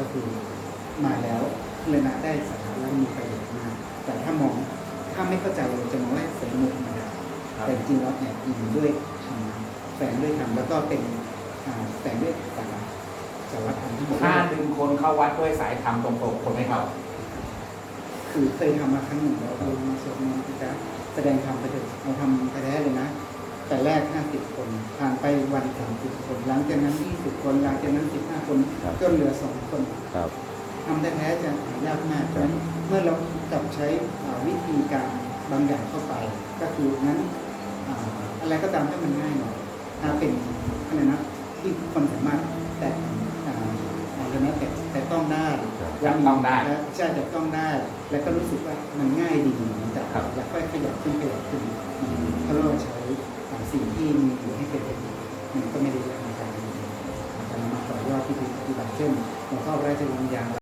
ก็คือมาแล้วเลยนะได้สาระและมีประโยชน์มากแต่ถ้ามองถ้าไม่เข้าใจเราจะมองว่าเสมุกธรรมดาครับแต่จริงๆแล้วเนี่ยอินด้วยธรรมะแฝงด้วยธรรมแล้วก็เป็นอ่าแฝงด้วยสาระสาระธรรมที่บอกถ้าว่าดึงคนเข้าวัดด้วยสายธรรมตรงๆคนไม่เข้าคือเคยทำมาครั้งหนึ่งแล้วคือมาสวดมนต์ที่จะแสดงธรรมไปเถอะเราทำไปแท้เลยนะ แต่แรก 50 คนผ่านไปวัน 30 คน หลังจากนั้น 20 คน หลังจากนั้น 15 คนครับจนเหลือ 2 คนครับ ทำแท้ๆจะหายากมากเพราะฉะนั้นเมื่อเราจับใช้อ่าวิธีการบางอย่างเข้าไป ก็คือนั้นอ่าอะไรก็ตามให้มันง่ายหน่อยถ้าเป็นอะไรนะที่คนสามารถแต่อ่าอะไรนะแต่แต่ต้องได้จับต้องได้และใช่จับต้องได้ แล้วก็รู้สึกว่ามันง่ายดีมันจะครับ แล้วค่อยขยับขึ้นขยับขึ้นเพราะเราใช้อ่าสิ่งที่มีอยู่ให้เป็นเทคนิคมันก็ไม่ได้ยากในการ เรียนการมาต่อยอดที่ปฏิบัติเช่นหลวงพ่อพระราชวังยาง